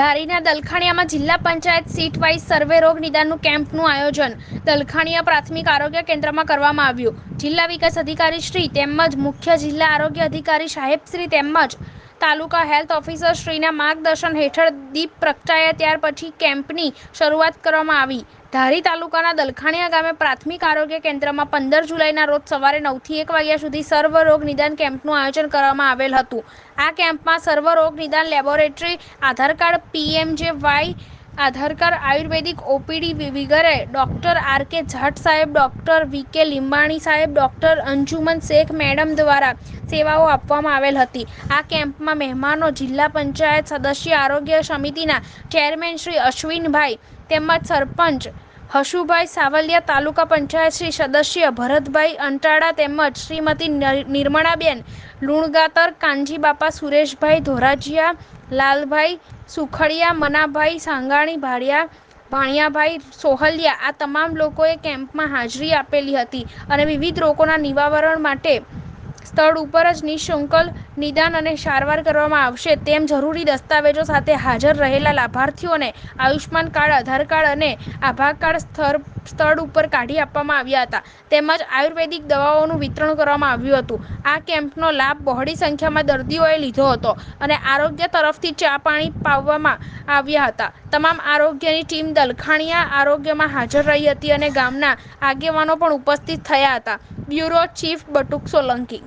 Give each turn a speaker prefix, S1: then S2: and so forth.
S1: ધારીના દલખાણીયામાં જિલ્લા panchayat seat wise સર્વે રોગ નિદાનનું કેમ્પનું આયોજન દલખાણીયા પ્રાથમિક આરોગ્ય કેન્દ્રમાં કરવામાં આવ્યું. જિલ્લા વિકાસ અધિકારી શ્રી તેમજ મુખ્ય જિલ્લા આરોગ્ય અધિકારી સાહેબ શ્રી તેમજ તાલુકા હેલ્થ ઓફિસર શ્રીના માર્ગદર્શન હેઠળ દીપ પ્રગટાયા ત્યાર પછી કેમ્પની શરૂઆત કરવામાં આવી. ધારી તાલુકાના દલખાણીયા ગામે પ્રાથમિક આરોગ્ય કેન્દ્રમાં પંદર જુલાઈના રોજ સવારે નવથી એક વાગ્યા સુધી સર્વ રોગ નિદાન કેમ્પનું આયોજન કરવામાં આવેલ હતું. આ કેમ્પમાં સર્વ રોગ નિદાન laboratory, Aadhaar card PMJ Y Aadhaar card, આયુર્વેદિક, ઓપીડી વગેરે ડૉક્ટર આર કે જાટ સાહેબ, ડૉક્ટર વી કે લીંબાણી સાહેબ, ડૉક્ટર અંજુમન શેખ મેડમ દ્વારા સેવાઓ આપવામાં આવેલ હતી. આ કેમ્પમાં મહેમાનો, જિલ્લા પંચાયત સદસ્ય, આરોગ્ય સમિતિના ચેરમેન શ્રી અશ્વિનભાઈ તેમજ સરપંચ હશુભાઈ સાવલિયા તાલુકા પંચાયત શ્રી સદસ્ય ભરતભાઈ અંટાળા તેમજ શ્રીમતી નિર- નિર્મળાબેન, લુણગાતર, કાનજીબાપા, સુરેશભાઈ ધોરાજીયા, લાલભાઈ સુખડિયા, મનાભાઈ સાંગાણી, ભાડિયા ભાણિયાભાઈ સોહલિયા આ તમામ લોકોએ કેમ્પમાં હાજરી આપેલી હતી અને વિવિધ રોગોના નિવારણ માટે સ્થળ ઉપર જ નિઃશુલ્ક નિદાન અને સારવાર કરવામાં આવશે તેમ જરૂરી દસ્તાવેજો સાથે હાજર રહેલા લાભાર્થીઓને આયુષ્માન કાર્ડ, આધાર કાર્ડ અને આભા કાર્ડ સ્થળ સ્થળ ઉપર કાઢી આપવામાં આવ્યા હતા. તેમજ આયુર્વેદિક દવાઓનું વિતરણ કરવામાં આવ્યું હતું. આ કેમ્પનો લાભ બહોળી સંખ્યામાં દર્દીઓએ લીધો હતો અને આરોગ્ય તરફથી ચા પાણી પાવવામાં આવ્યા હતા. તમામ આરોગ્યની ટીમ દલખાણીયા આરોગ્યમાં હાજર રહી હતી અને ગામના આગેવાનો પણ ઉપસ્થિત થયા હતા. Bureau chief Batuk Solanki